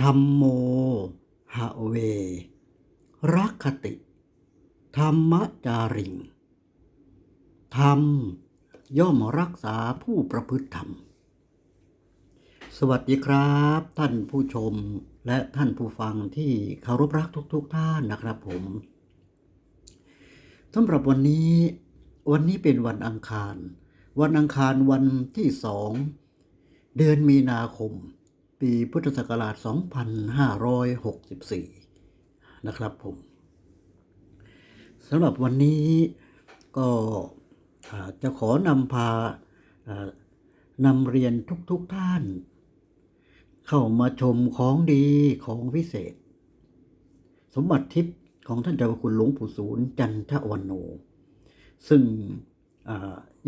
ธรรมโมหะเว รักขติ ธรรมจาริง ธรรม ย่อมรักษาผู้ประพฤติธรรม สวัสดีครับ ท่านผู้ชมและท่านผู้ฟังที่เคารพรักทุกๆทท่านนะครับผมสำหรับวันนี้วันนี้เป็นวันอังคาร วันอังคารวันที่สองเดือนมีนาคม ปีพุทธศักราช 2564 นะครับผมสำหรับวันนี้ก็จะขอนำพานำเรียนทุกๆทท่าน เข้ามาชมของดีของวิเศษ สมบัติทิพย์ของท่านเจ้าคุณหลวงปู่ศูนย์จันทวันโน ซึ่ง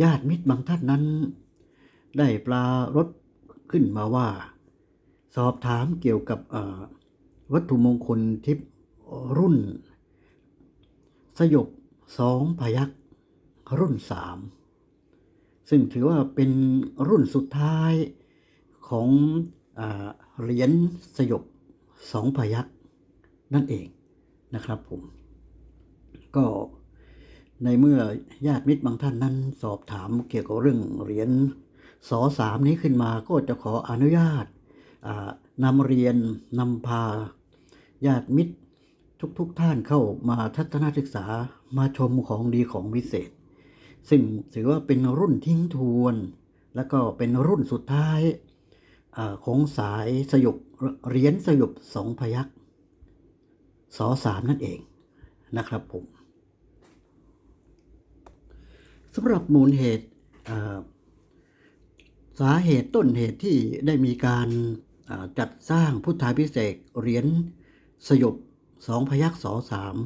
ญาติมิตรบางท่านนั้น ได้ปลารถขึ้นมาว่า สอบถามเกี่ยวกับวัตถุมงคลทิพย์รุ่น สยบสองพยักรุ่นสามซึ่งถือว่าเป็นรุ่นสุดท้ายของอเหรียญสยบสองพยักนั่นเองนะครับผม ก็ในเมื่อญาติมิตรบางท่านนั้น สอบถามเกี่ยวกับเรื่องเหรียญสอสามนี้ขึ้นมาก็จะขออนุญาต นำเรียนนำพาญาติมิตรทุกๆทท่านเข้ามาทัศนศึกษามาชมของดีของวิเศษ ซึ่งถือว่าเป็นรุ่นทิ้งทวน แล้วก็เป็นรุ่นสุดท้ายอของสายสยบเหรียญสยบสองพยักสอสามนั่นเองนะครับผมสำหรับมูลเหตุสาเหตุต้นเหตุที่ได้มีการ จัดสร้างพุทธาพิเศษกเหรียญสยบสองพยักสอสาม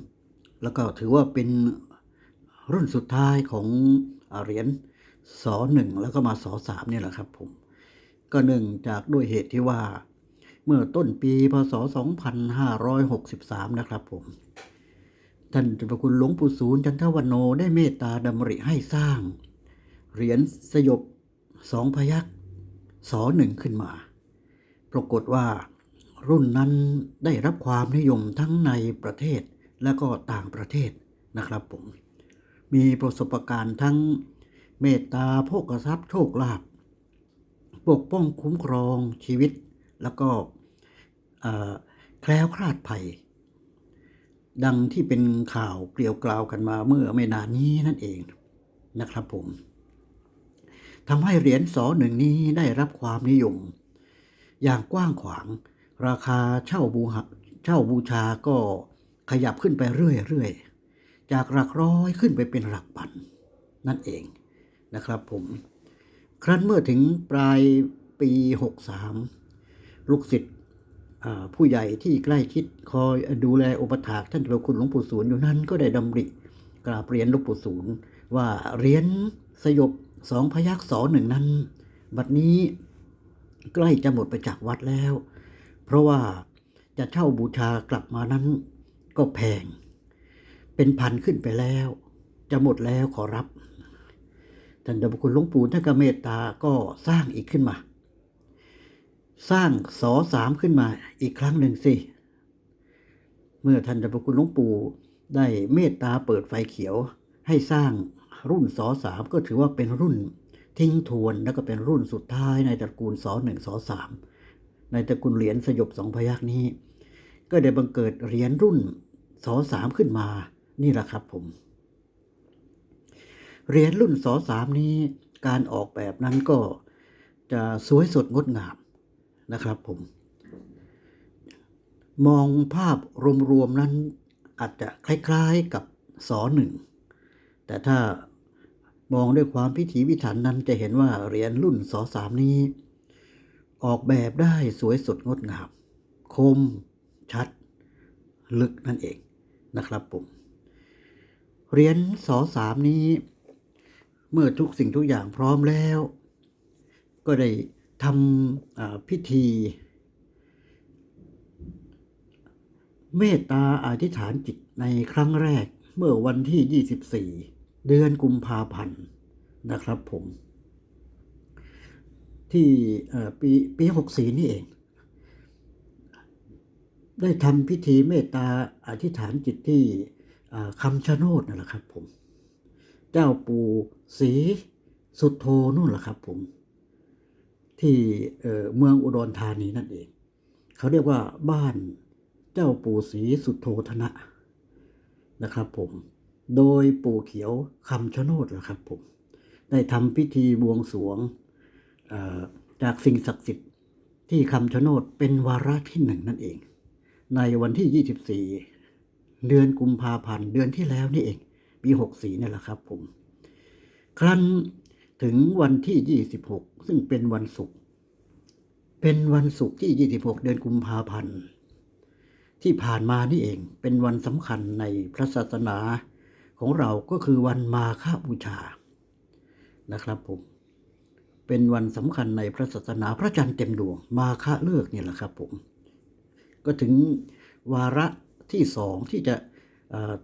แล้วก็ถือว่าเป็นรุ่นสุดท้ายของอเหรียญสอหนึ่งแล้วก็มาสอสามนี่แหละครับผม ก็เนื่งจากด้วยเหตุที่ว่า เมื่อต้นปีพศ 2563 นะครับผม ท่านจ้าพระคุณหลวงปู่ศูนย์จันทวันโนได้เมตตาดำริให้สร้าง เหรียญสยบสองพยักษ์สอหนึ่งขึ้นมา ปรากฏว่ารุ่นนั้นได้รับความนิยมทั้งในประเทศและก็ต่างประเทศนะครับผม มีประสบการณ์ทั้งเมตตาโภกทรัพย์โชคลาภปกป้องคุ้มครองชีวิต แล้วก็แคล้วคลาดภัย ดังที่เป็นข่าวเกลียวกล่าวกันมาเมื่อไม่นานนี้นั่นเองนะครับผมทำให้เหรียญสอหนึ่งนี้ได้รับความนิยม อย่างกว้างขวาง ราคาเช่าบูเช่าบูชาก็ขยับขึ้นไปเรื่อยๆ จากหลักร้อยขึ้นไปเป็นหลักพันนั่นเองนะครับผม ครั้นเมื่อถึงปลายปี 63 ลูกศิษย์ผู้ใหญ่ที่ใกล้ชิดคอยดูแลอุปถากท่านเจ้าคุณหลวงปู่ศูนย์อยู่นั้นก็ได้ดำริกราบเรียนหลวงปู่ศูนย์ว่าเหรียญสยบสองพยักษ์สอหนึ่งนั้น บัดนี้ ใกล้จะหมดไปจากวัดแล้ว เพราะว่าจะเช่าบูชากลับมานั้นก็แพง เป็นพันขึ้นไปแล้ว จะหมดแล้วขอรับท่านเจ้าพระคุณหลวงปู่ท่านก็เมตตาก็สร้างอีกขึ้นมา สร้างสอสามขึ้นมาอีกครั้งหนึ่งสิเมื่อท่านเจ้าพระคุณหลวงปู่ได้เมตตาเปิดไฟเขียวให้สร้างรุ่นสอสามก็ถือว่าเป็นรุ่น ทิ้งทวนแล้วก็เป็นรุ่นสุดท้ายในตระกูลสหนึ่งสสามในตระกูลเหรียญสยบสองพยักนี้ ก็ได้บังเกิดเหรียญรุ่นสสามขึ้นมานี่แหละครับผม เหรียญรุ่นสสามนี้การออกแบบนั้นก็จะสวยสดงดงามนะครับผม มองภาพรวมๆนั้นอาจจะคล้ายๆกับสหนึ่งแต่ถ้า มองด้วยความพิถีพิถันนั้นจะเห็นว่าเหรียญรุ่นสอสามนี้ ออกแบบได้สวยสดงดงาม คม ชัด ลึกนั่นเองนะครับผมเหรียญสอสามนี้ เมื่อทุกสิ่งทุกอย่างพร้อมแล้ว ก็ได้ทำพิธี เมตตาอธิษฐานจิตในครั้งแรกเมื่อวันที่ 24 เดือนกุมภาพันธ์นะครับผม ที่เอ่อปีปี64นี่เอง ได้ทำพิธีเมตตาอธิษฐานจิตที่คำชะโนดนั่นแหละครับผม เจ้าปู่ศรีสุโธนู่นแหละครับผม ที่เมืองอุดรธานีนั่นเอง เขาเรียกว่าบ้านเจ้าปู่ศรีสุโธธนะนะครับผม โดยปู่เขียวคำชะโนดนะครับผม ได้ทำพิธีบวงสรวงจากสิ่งศักดิ์สิทธิ์ที่คำชะโนดเป็นวาระที่หนึ่งนั่นเอง ในวันที่ 24 เดือนกุมภาพันธ์เดือนที่แล้วนี่เองปี 64นี่แหละครับผม ครั้นถึงวันที่ 26 ซึ่งเป็นวันศุกร์เป็นวันศุกร์ที่ 26 เดือนกุมภาพันธ์ที่ผ่านมานี่เองเป็นวันสำคัญในพระศาสนา ของเราก็คือวันมาฆบูชานะครับผมเป็นวันสำคัญในพระศาสนาพระจันทร์เต็มดวงมาฆเลิกเนี่ยแหละครับผมก็ถึงวาระที่สองที่จะ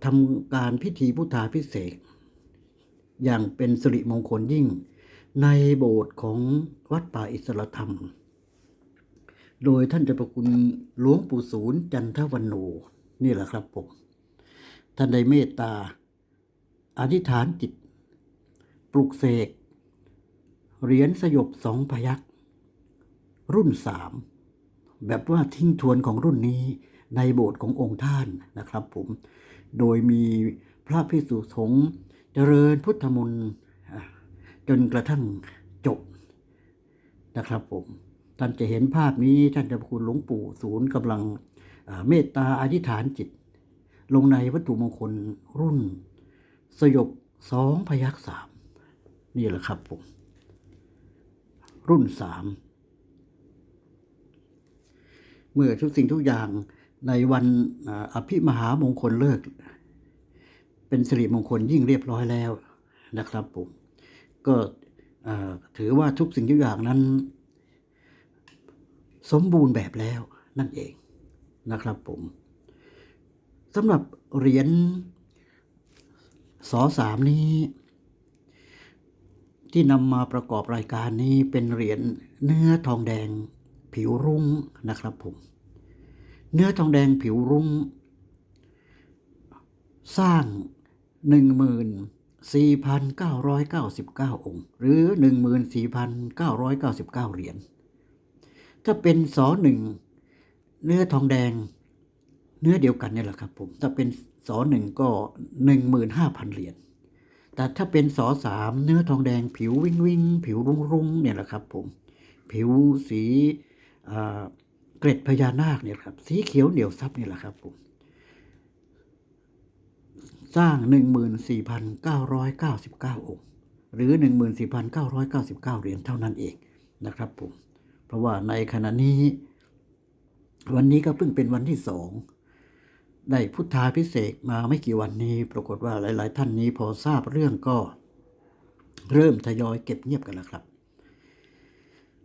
ทำการพิธีพุทธาพิเศษ อย่างเป็นสิริมงคลยิ่ง ในโบสถ์ของวัดป่าอิสระธรรม โดยท่านเจ้าประคุณหลวงปู่ศูนย์จันทวันโนนี่แหละครับผมท่านได้เมตตา อธิษฐานจิต ปลุกเสก เหรียญสยบสองพยักรุ่นสามแบบว่าทิ้งทวนของรุ่นนี้ในโบสถ์ขององค์ท่านนะครับผม โดยมีพระพิสุสงฆ์เจริญพุทธมนต์จนกระทั่งจบนะครับผม ท่านจะเห็นภาพนี้ท่านจะคุณหลวงปู่ศูนย์กำลังเมตตาอธิษฐานจิต ลงในวัตถุมงคลรุ่น สยบสองพยักสามนี่แหละครับผม รุ่นสามเมื่อทุกสิ่งทุกอย่างในวันอภิมหามงคลเลิก เป็นสิริมงคลยิ่งเรียบร้อยแล้วนะครับผมก็ถือว่าทุกสิ่งทุกอย่างนั้น สมบูรณ์แบบแล้วนั่นเองนะครับผมสำหรับเหรียญ สอสามนี้ ที่นำมาประกอบรายการนี้เป็นเหรียญเนื้อทองแดงผิวรุ้งนะครับผม เนื้อทองแดงผิวรุ้ง สร้าง 14,999 องค์ หรือ 14,999 เหรียญถ้าเป็นสอหนึ่งเนื้อทองแดง เนื้อเดียวกันนี่แหละครับผมถ้าเป็น สอหนึ่งก็15,000เหรียญแต่ถ้าเป็นสอสามเนื้อทองแดงผิววิงวิงผิวรุ้งรุ้งเนี่ยแหละครับผมผิวสีเกร็ดพญานาคเนี่ยครับ สีเขียวเหนียวซับเนี่ยแหละครับผมสร้าง 14,999 องค์ หรือ 14,999 เหรียญเท่านั้นเองนะครับผม เพราะว่าในขณะนี้ วันนี้ก็เพิ่งเป็นวันที่สอง ได้พุทธาพิเศษมาไม่กี่วันนี้ ปรากฏว่าหลาย ๆ ท่านนี้พอทราบเรื่องก็เริ่มทยอยเก็บเงียบกันแล้วครับ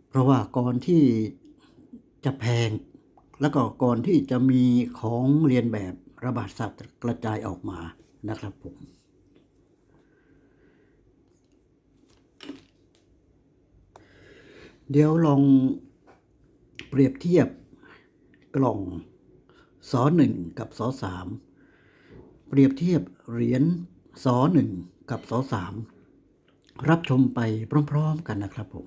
เพราะว่าก่อนที่จะแพง แล้วก็ก่อนที่จะมีของเรียนแบบระบาดสัตว์กระจายออกมานะครับผมเดี๋ยวลองเปรียบเทียบกล่อง สอหนึ่งกับสอสามเปรียบเทียบเหรียญสอหนึ่งกับสอสามรับชมไปพร้อม ๆกันนะครับผม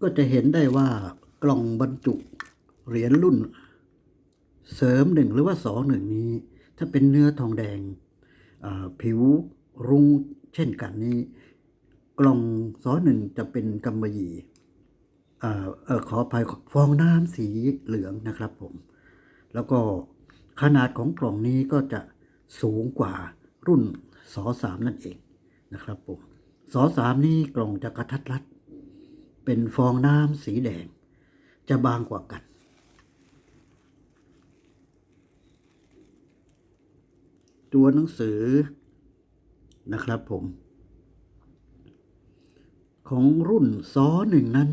ก็จะเห็นได้ว่ากล่องบรรจุเหรียญรุ่น เสริมหนึ่งหรือว่าสองหนึ่งนี้ ถ้าเป็นเนื้อทองแดงผิวรุ้งเช่นกันนี้ กล่องสอหนึ่งจะเป็นกำมะหยี่ขออภัยฟองน้ำสีเหลืองนะครับผม แล้วก็ขนาดของกล่องนี้ก็จะสูงกว่ารุ่นสอสามนั่นเองนะครับผมสอสามนี่กล่องจะกระทัดรัด เป็นฟองน้ำสีแดง จะบางกว่ากันตัวหนังสือนะครับผม ของรุ่นซอหนึ่งนั้น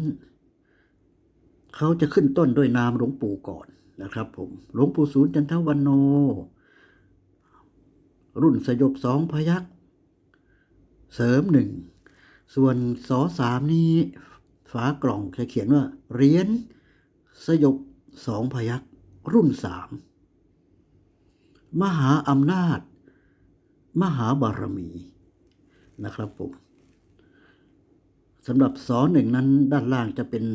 เขาจะขึ้นต้นด้วยนามหลวงปู่ก่อนนะครับผมหลวงปู่ศูนย์จันทวันโน รุ่นสยบสองพยักเสริมหนึ่งส่วนสอสามนี้ฝากล่องจะเขียนว่าเรียญสยบสองพยักรุ่นสามมหาอำนาจ มหาบารมีนะครับผมสำหรับสอหนึ่งนั้นด้านล่างจะเป็น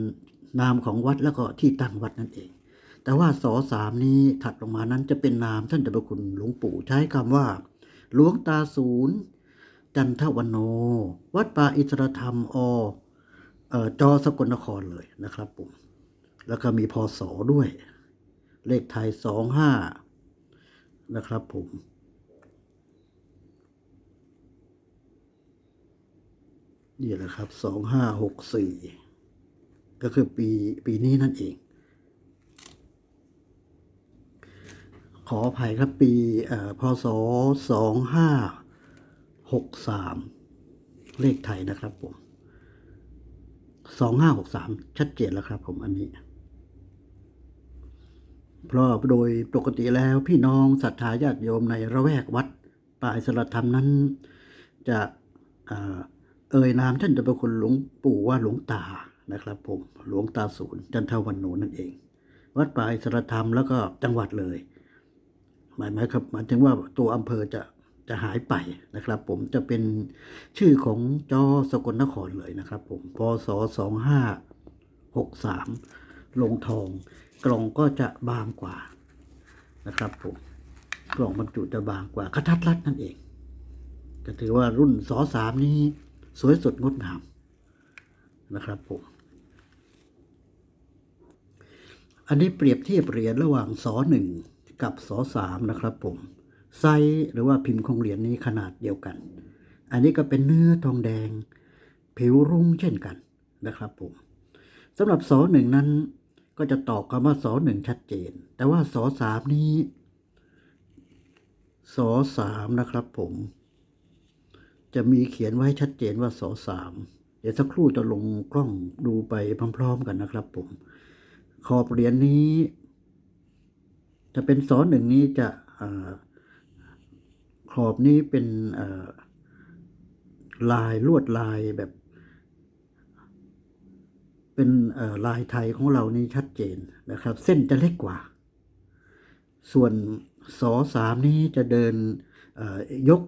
นามของวัดแล้วก็ที่ตั้งวัดนั่นเอง แต่ว่าสอสามนี้ถัดลงมานั้นจะเป็นนามท่านเจ้าพระคุณหลวงปู่ใช้คำว่าหลวงตาศูนย์จันทวันโน วัดป่าอิสรธรรมออจอสกลนครเลยนะครับผมแล้วก็มีพศด้วย เลขไทยสองห้านะครับผมนี่แหละครับสองห้าหกสี่ ก็คือปีปีนี้นั่นเอง ขออภัยครับปีพศสองห้าหกสามเลขไทยนะครับผมสองห้าหกสามชัดเจนแล้วครับผมอันนี้ เพราะโดยปกติแล้วพี่น้องศรัทธาญาติโยมในระแวกวัดป่าอิสรธรรมนั้น จะอ่าเอ่ยนามท่านจ้าพระคุณหลวงปู่ว่าหลวงตา นะครับผมหลวงตาศูนย์จันทวันโนนั่นเอง วัดป่าอิสรธรรมแล้วก็จังหวัดเลย หมายหมายครับหมายถึงว่าตัวอำเภอจะจะหายไปนะครับ ผมจะเป็นชื่อของจอสกลนครเลยนะครับ ผมพศสองห้าหกสามลงทอง กล่องก็จะบางกว่านะครับผมกล่องบรรจุจะบางกว่ากระทัดรัดนั่นเอง ก็ถือว่ารุ่นสอสามนี้สวยสดงดงามนะครับผม อันนี้เปรียบเทียบเหรียญระหว่างสอหนึ่งกับสอสามนะครับผมไซส์หรือว่าพิมพ์ของเหรียญนี้ขนาดเดียวกัน อันนี้ก็เป็นเนื้อทองแดง ผิวรุ่งเช่นกันนะครับผมสำหรับสอหนึ่งนั้นก็จะตอบคำว่าสอหนึ่งชัดเจน แต่ว่าสอสามนี้สอสามนะครับผม จะมีเขียนไว้ชัดเจนว่าสอสามเดี๋ยวสักครู่จะลงกล้องดูไปพร้อมๆกันนะครับผม ขอบเหรียญนี้ จะเป็นสอนหนึ่งนี้จะอขอบนี้เป็นลายลวดลายแบบ เป็นลายไทยของเรานี่ชัดเจนนะครับ เส้นจะเล็กกว่า ส่วนสอสามนี้จะเดินยก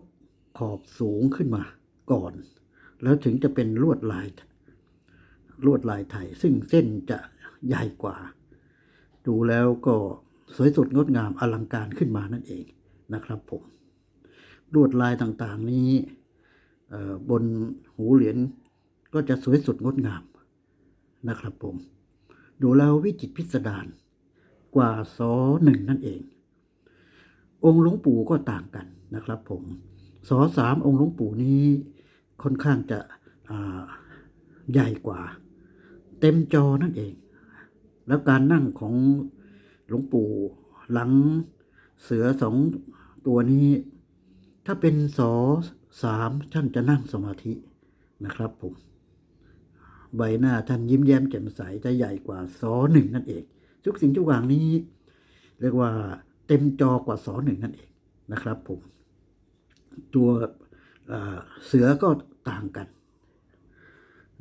ขอบสูงขึ้นมาก่อน แล้วถึงจะเป็นลวดลายลวดลายไทย ซึ่งเส้นจะ ใหญ่กว่า ดูแล้วก็สวยสดงดงามอลังการขึ้นมานั่นเองนะครับผมลวดลายต่างๆนี้บนหูเหรียญก็จะสวยสดงดงามนะครับผม ดูแล้ววิจิตพิสดารกว่าซอหนึ่งนั่นเอง องค์หลวงปู่ก็ต่างกันนะครับผมสอสามองค์หลวงปู่นี้ค่อนข้างจะใหญ่กว่า เต็มจอนั่นเอง แล้วการนั่งของหลวงปู่หลังเสือสองตัวนี้ ถ้าเป็นสอสามท่านจะนั่งสมาธินะครับผม ใบหน้าท่านยิ้มแย้มแจ่มใสจะใหญ่กว่าสอหนึ่งนั่นเอง ทุกสิ่งทุกอย่างนี้ เรียกว่าเต็มจอกว่าสอหนึ่งนั่นเองนะครับผม ตัวเอ่อเสือก็ต่างกัน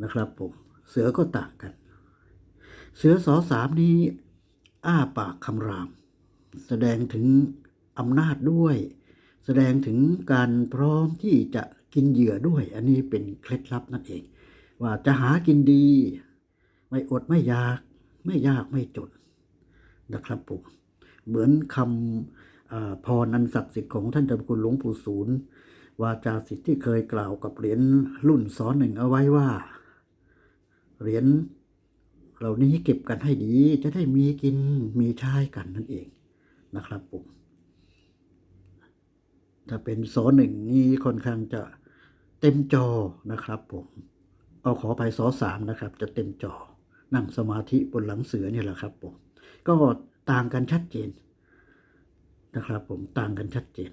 นะครับผม เสือก็ต่างกัน เสือสอสามนี้ อ้าปากคำราม แสดงถึงอำนาจด้วย แสดงถึงการพร้อมที่จะกินเหยื่อด้วย อันนี้เป็นเคล็ดลับนั่นเอง ว่าจะหากินดี ไม่อดไม่ยาก ไม่ยากไม่จนนะครับผมเหมือนคำพรอันศักดิ์สิทธิ์ของท่านเจ้าคุณหลวงปู่ศูนย์วาจาสิทธิ์ที่เคยกล่าวกับเหรียญรุ่นสอนหนึ่งเอาไว้ว่า เหรียญ เหล่านี้เก็บกันให้ดี จะได้มีกินมีใช้กันนั่นเองนะครับผมถ้าเป็นสอหนึ่งนี่ค่อนข้างจะเต็มจอนะครับ ผมเอาขอไปสอสามนะครับ จะเต็มจอนั่งสมาธิบนหลังเสือเนี่ยแหละครับผมก็ต่างกันชัดเจนนะครับ ผมต่างกันชัดเจน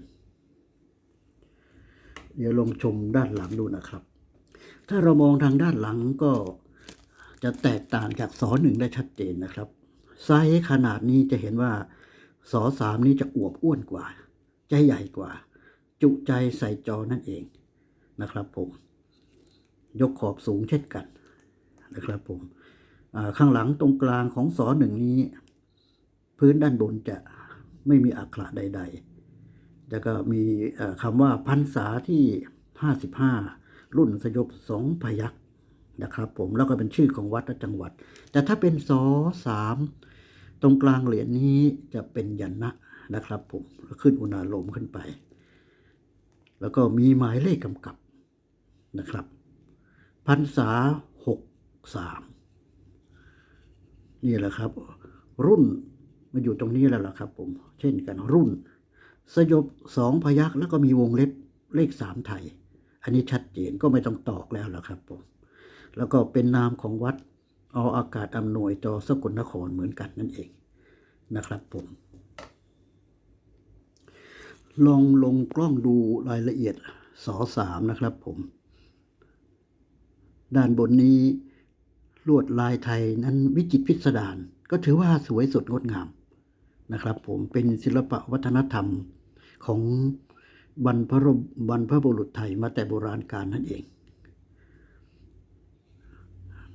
เดี๋ยวลองชมด้านหลังดูนะครับ ถ้าเรามองทางด้านหลังก็ จะแตกต่างจากสอหนึ่งได้ชัดเจนนะครับ ไซส์ขนาดนี้จะเห็นว่าสอสามนี้จะอวบอ้วนกว่า จะใหญ่กว่า จุใจใส่จอนั่นเองนะครับผม ยกขอบสูงเช่นกันนะครับผมข้างหลังตรงกลางของสอหนึ่งนี้ พื้นด้านบนจะไม่มีอักขระใด ๆ แล้วก็มีคำว่าพรรษาที่ 55 รุ่นสยบสองพยักษ์ นะครับ ผมแล้วก็เป็นชื่อของวัดและจังหวัด แต่ถ้าเป็นสอสามตรงกลางเหรียญนี้จะเป็นยันนะนะครับ ผมแล้วขึ้นอุณาโลมขึ้นไป แล้วก็มีหมายเลขกำกับนะครับพรรษาหกสามนี่แหละครับ รุ่นมาอยู่ตรงนี้แล้วล่ะครับ ผม เช่นกันรุ่น สยบสองพยักแล้วก็มีวงเล็บเลขสามไทย อันนี้ชัดเจนก็ไม่ต้องตอกแล้วล่ะครับผม แล้วก็เป็นนามของวัดเอาอากาศอำนวยต่อสกลนครเหมือนกันนั่นเองนะครับผม ลองลงกล้องดูรายละเอียดสอสามนะครับผม ด้านบนนี้ลวดลายไทยนั้นวิจิตพิสดารก็ถือว่าสวยสดงดงามนะครับ ผมเป็นศิลปะวัฒนธรรมของบรรพบุรุษไทยมาแต่โบราณกาลนั่นเอง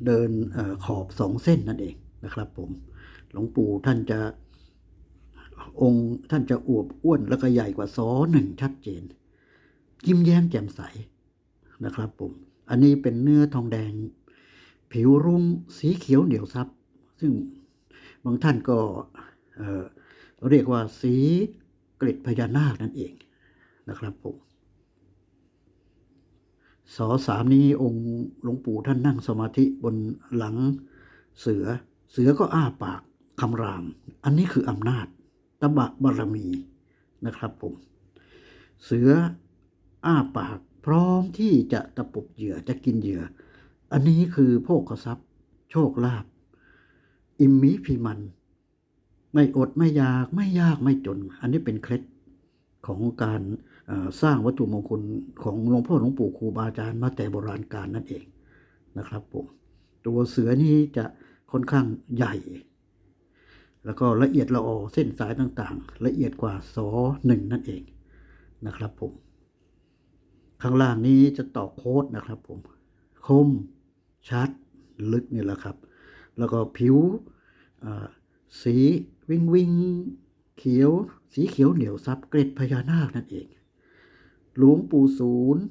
เดินอขอบสองเส้นนั่นเองนะครับผมหลวงปู่ท่านจะองค์ท่านจะอวบอ้วนแล้วก็ใหญ่กว่าซอหนึ่งชัดเจน ยิ้มแย้มแจ่มใสนะครับผมอันนี้เป็นเนื้อทองแดง ผิวรุ้งสีเขียวเหนียวซับ ซึ่งบางท่านก็เเรียกว่าสีกล็ดพญานาคนั่นเองนะครับผม สอสามนี้องค์หลวงปู่ท่านนั่งสมาธิบนหลังเสือ เสือก็อ้าปากคำราม อันนี้คืออำนาจตบะบารมีนะครับผม เสืออ้าปากพร้อมที่จะตะปบเหยื่อจะกินเหยื่อ อันนี้คือโภคทรัพย์ โชคลาภอิมมิพิมัน ไม่อดไม่อยากไม่ยากไม่จน อันนี้เป็นเคล็ด ของการสร้างวัตถุมงคลของหลวงพ่อหลวงปู่ครูบาอาจารย์มาแต่โบราณกาลนั่นเองนะครับผมตัวเสือนี้จะค่อนข้างใหญ่ แล้วก็ละเอียดละออเส้นสายต่างๆ ละเอียดกว่าสอหนึ่งนั่นเองนะครับผม ข้างล่างนี้จะต่อโค้ดนะครับผม คม ชัด ลึกนี่แหละครับ แล้วก็ผิวสีวิงวิง เขียวสีเขียวเหนียวซับเกร็ดพญานาคนั่นเอง หลวงปู่ศูนย์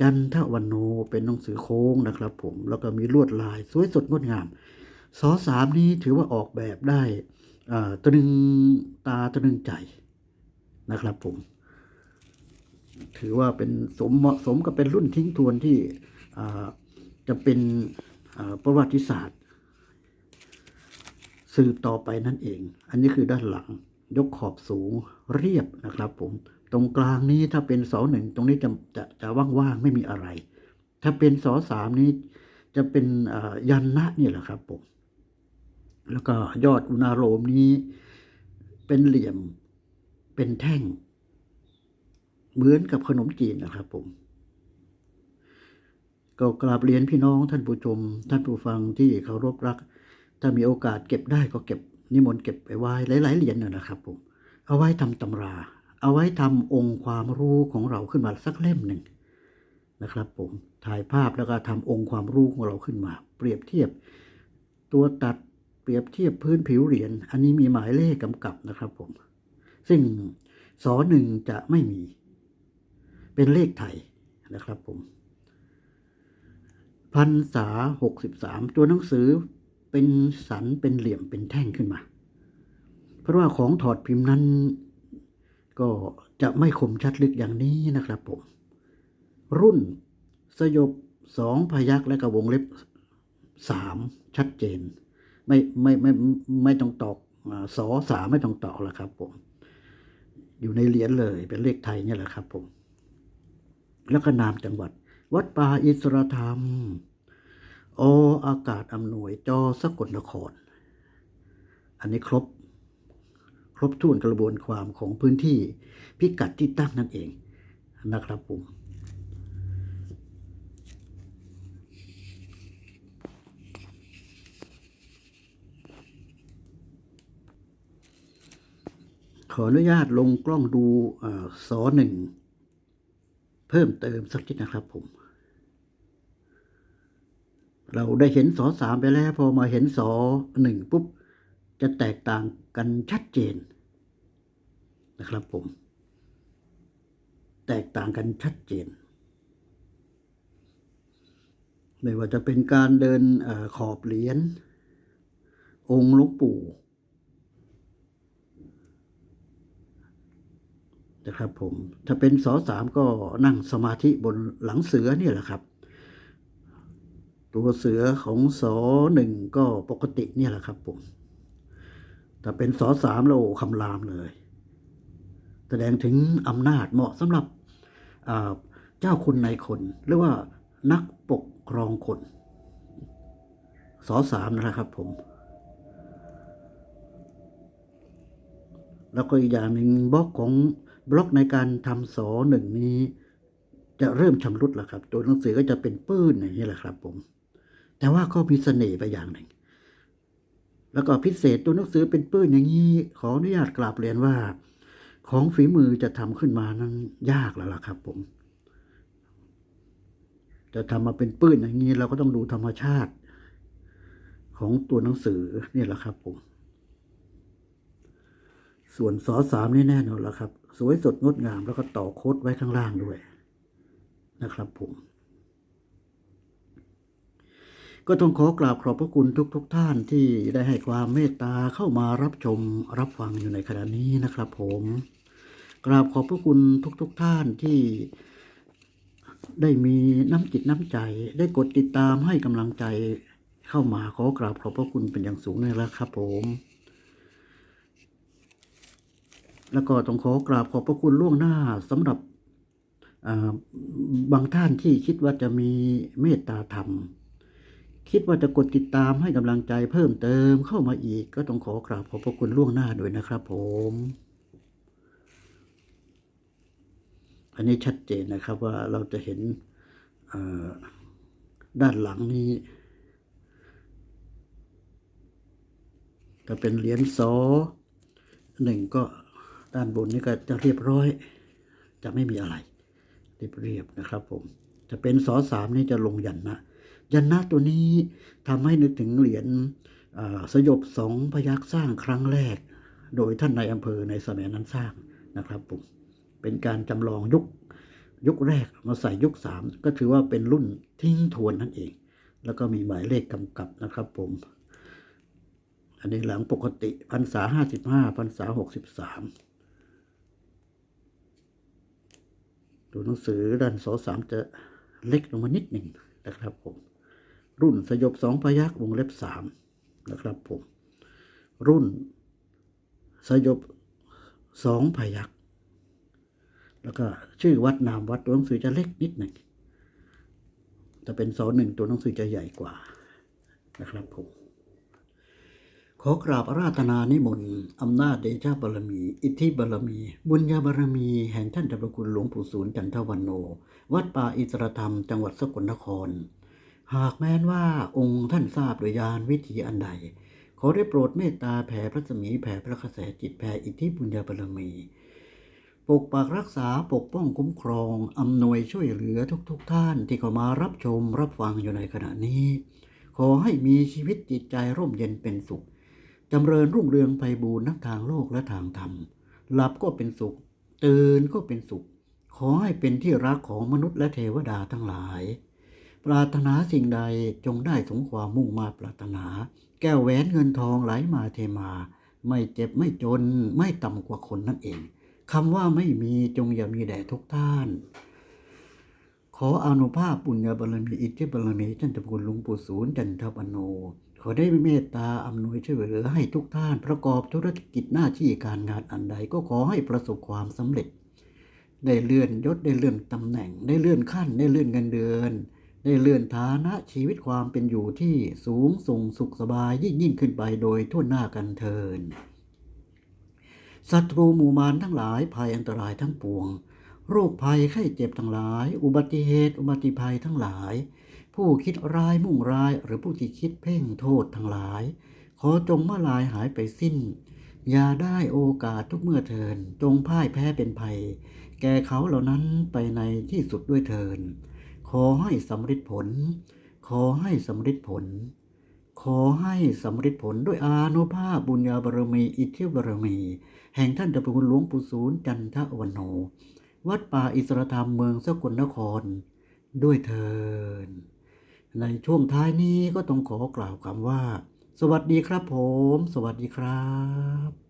จันทวันโนเป็นหนังสือโค้งนะครับ ผมแล้วก็มีลวดลายสวยสดงดงามสอสามนี้ถือว่าออกแบบได้ตรึงตาตรึงใจนะครับ ผม ถือว่าเป็นสมเหมาะสมกับเป็นรุ่นทิ้งทวนที่จะเป็นประวัติศาสตร์ สืบต่อไปนั่นเอง อันนี้คือด้านหลังยกขอบสูงเรียบนะครับผม ตรงกลางนี้ถ้าเป็นเสาหนึ่งตรงนี้จะจะจะว่างๆไม่มีอะไร ถ้าเป็นเสาสามนี้จะเป็นยันนะนี่แหละครับผม แล้วก็ยอดอุณาโลมนี้เป็นเหลี่ยมเป็นแท่ง เหมือนกับขนมจีนนะครับผมก็กราบเรียนพี่น้องท่านผู้ชม ท่านผู้ฟังที่เคารพรัก ถ้ามีโอกาสเก็บได้ก็เก็บนิมนต์เก็บไปไว้หลาย ๆ เหรียญนะนะครับผมเอาไว้ทำตำรา เอาไว้ทำองค์ความรู้ของเราขึ้นมาสักเล่มหนึ่งนะครับผมถ่ายภาพแล้วก็ทำองค์ความรู้ของเราขึ้นมา เปรียบเทียบ ตัวตัดเปรียบเทียบพื้นผิวเหรียญอันนี้มีหมายเลขกำกับนะครับผม ซึ่งสอหนึ่งจะไม่มี เป็นเลขไทยนะครับผมพันษาหกสิบสามตัวหนังสือ เป็นสันเป็นเหลี่ยมเป็นแท่งขึ้นมา เพราะว่าของถอดพิมพ์นั้น ก็จะไม่คมชัดลึกอย่างนี้นะครับผม รุ่นสยบสองพยักและก็วงเล็บสามชัดเจน ไม่ไม่ไม่ไม่ไม่ต้องตอกอาสอสามไม่ต้องตอกแล้วครับผม อยู่ในเหรียญเลยเป็นเลขไทยเนี่ยแหละครับผม แล้วก็นามจังหวัด วัดป่าอิสรธรรม ออากาศอำนวยจอสกลนคร อันนี้ครบ ครบถ้วนกระบวนความของพื้นที่พิกัดที่ตั้งนั่นเองนะครับผมขออนุญาตลงกล้องดูเอ่อสอหนึ่งเพิ่มเติมสักนิดนะครับผม เราได้เห็นสอสามไปแล้วพอมาเห็นสอหนึ่งปุ๊บ จะแตกต่างกันชัดเจนนะครับผม แตกต่างกันชัดเจน ไม่ว่าจะเป็นการเดินอขอบเหรียญองค์หลวงปู่นะครับผม ถ้าเป็นสอสามก็นั่งสมาธิบนหลังเสือนี่แหละครับ ตัวเสือของสอหนึ่งก็ปกติเนี่ยแหละครับผมถ้าเป็นสอสามเราคำรามเลย แสดงถึงอำนาจเหมาะสำหรับเจ้าคนในคน หรือว่านักปกครองคนสอสามนะครับผม แล้วก็อีกอย่างหนึ่งบล็อกของบล็อกในการทำสอหนึ่งนี้จะเริ่มชำรุดแล้วครับ ตัวหนังสือก็จะเป็นปื้นอย่างนี้แหละครับผม แต่ว่าก็มีเสน่ห์ไปอย่างหนึ่ง แล้วก็พิเศษตัวหนังสือเป็นปื้นอย่างนี้ขออนุญาตกราบเรียนว่า ของฝีมือจะทำขึ้นมานั้นยากแล้วล่ะครับ ผม จะทำมาเป็นปื้นอย่างนี้เราก็ต้องดูธรรมชาติ ของตัวหนังสือนี่แหละครับ ผม ส่วนสอสามนี่แน่นอนแล้วครับ สวยสดงดงามแล้วก็ต่อโค้ดไว้ข้างล่างด้วยนะครับผม ก็ต้องขอกราบขอบพระคุณทุกๆทท่านที่ได้ให้ความเมตตาเข้ามารับชมรับฟังอยู่ในขณะนี้นะครับผมกราบขอบพระคุณทุกๆทท่านที่ได้มีน้ำจิตน้ำใจ ได้กดติดตามให้กำลังใจเข้ามาขอกราบขอบพระคุณเป็นอย่างสูงเลยละครับผม แล้วก็ต้องขอกราบขอบพระคุณล่วงหน้าสำหรับบางท่านที่คิดว่าจะมีเมตตาธรรม คิดว่าจะกดติดตามให้กำลังใจเพิ่มเติมเข้ามาอีก ก็ต้องขอกราบขอบพระคุณล่วงหน้าด้วยนะครับผม อันนี้ชัดเจนนะครับว่าเราจะเห็นด้านหลังนี้ถ้าเป็นเหรียญซอหนึ่งก็ด้านบนนี้ก็จะเรียบร้อย จะไม่มีอะไร เรียบเรียบๆนะครับผม จะเป็นสอสามนี่จะลงยันนะ ยันนะตัวนี้ทำให้นึกถึงเหรียญสยบสองพยักสร้างครั้งแรก โดยท่านในายอำเภอในสมัยนั้นสร้างนะครับผมเป็นการจำลองยุคยุคแรกมาใส่ยุคสามก็ถือว่าเป็นรุ่นทิ้งทวนนั่นเอง แล้วก็มีหมายเลขกำกับนะครับผม อันนี้หลังปกติพรรษาห้าสิบห้าพรรษาหกสิบสามตัวหนังสือด้านสอสามจะเล็กลงมานิดหนึ่งนะครับผม รุ่นสยบสองพยักวงเล็บสามนะครับผมรุ่นสยบสองพยักแล้วก็ชื่อวัดนามวัดตัวหนังสือจะเล็กนิดหนึ่งแต่เป็นสอหนึ่งตัวหนังสือจะใหญ่กว่านะครับผมขอกราบอาราธนานิมนต์อำนาจเดชะบารมี อิทธิบารมี บุญญาบารมี แห่งท่านเจ้าพระคุณหลวงปู่ศูนย์จันทวันโน วัดป่าอิสรธรรม จังหวัดสกลนคร หากแม้นว่าองค์ท่านทราบโดยยานวิถีอันใด ขอได้โปรดเมตตาแผ่พระสมีแผ่พระกระแสจิตแผ่อิทธิบุญญาบารมี ปกปักรักษาปกป้องคุ้มครอง อำนวยช่วยเหลือทุกๆทท่านที่เข้ามารับชมรับฟังอยู่ในขณะนี้ ขอให้มีชีวิตจิตใจร่มเย็นเป็นสุขจำเริญรุ่งเรืองไพบูรณ์ทั้งทางโลกและทางธรรม หลับก็เป็นสุข ตื่นก็เป็นสุข ขอให้เป็นที่รักของมนุษย์และเทวดาทั้งหลาย ปรารถนาสิ่งใดจงได้สมความมุ่งมาปรารถนา แก้วแหวนเงินทองไหลมาเทมา ไม่เจ็บไม่จนไม่ต่ำกว่าคนนั่นเองคำว่าไม่มีจงอย่ามีแด่ทุกท่าน ขออนุภาพบุญญาบารมีอิทธิบารมีท่านเจ้าคุณหลวงปู่ศูนย์จันทปโน ขอได้เมตตาอำนวยช่วยเหลือให้ทุกท่าน ประกอบธุรกิจหน้าที่การงานอันใดก็ขอให้ประสบความสำเร็จ ได้เลื่อนยศได้เลื่อนตำแหน่ง ได้เลื่อนขั้นได้เลื่อนเงินเดือน ได้เลื่อนฐานะชีวิตความเป็นอยู่ที่สูงส่งสุขสบายยิ่งยิ่งขึ้นไปโดยทั่วหน้ากันเทินศัตรูหมู่มารทั้งหลายภัยอันตรายทั้งปวง โรคภัยไข้เจ็บทั้งหลาย อุบัติเหตุ อุบัติภัยทั้งหลาย ผู้คิดร้ายมุ่งร้ายหรือผู้ที่คิดเพ่งโทษทั้งหลาย ขอจงมาลายหายไปสิ้น อย่าได้โอกาสทุกเมื่อเทิน จงพ่ายแพ้เป็นภัย แก่เขาเหล่านั้นไปในที่สุดด้วยเทิน ขอให้สำเร็จผล ขอให้สำเร็จผล ขอให้สำเร็จผลด้วยอานุภาพบุญญาบารมี อิทธิบารมี แห่งท่านเจ้าพระคุณหลวงปู่ศูนย์จันทวันโน วัดป่าอิสรธรรมเมืองสกลนคร ด้วยเทินในช่วงท้ายนี้ก็ต้องขอกล่าวคำว่า สวัสดีครับผม สวัสดีครับ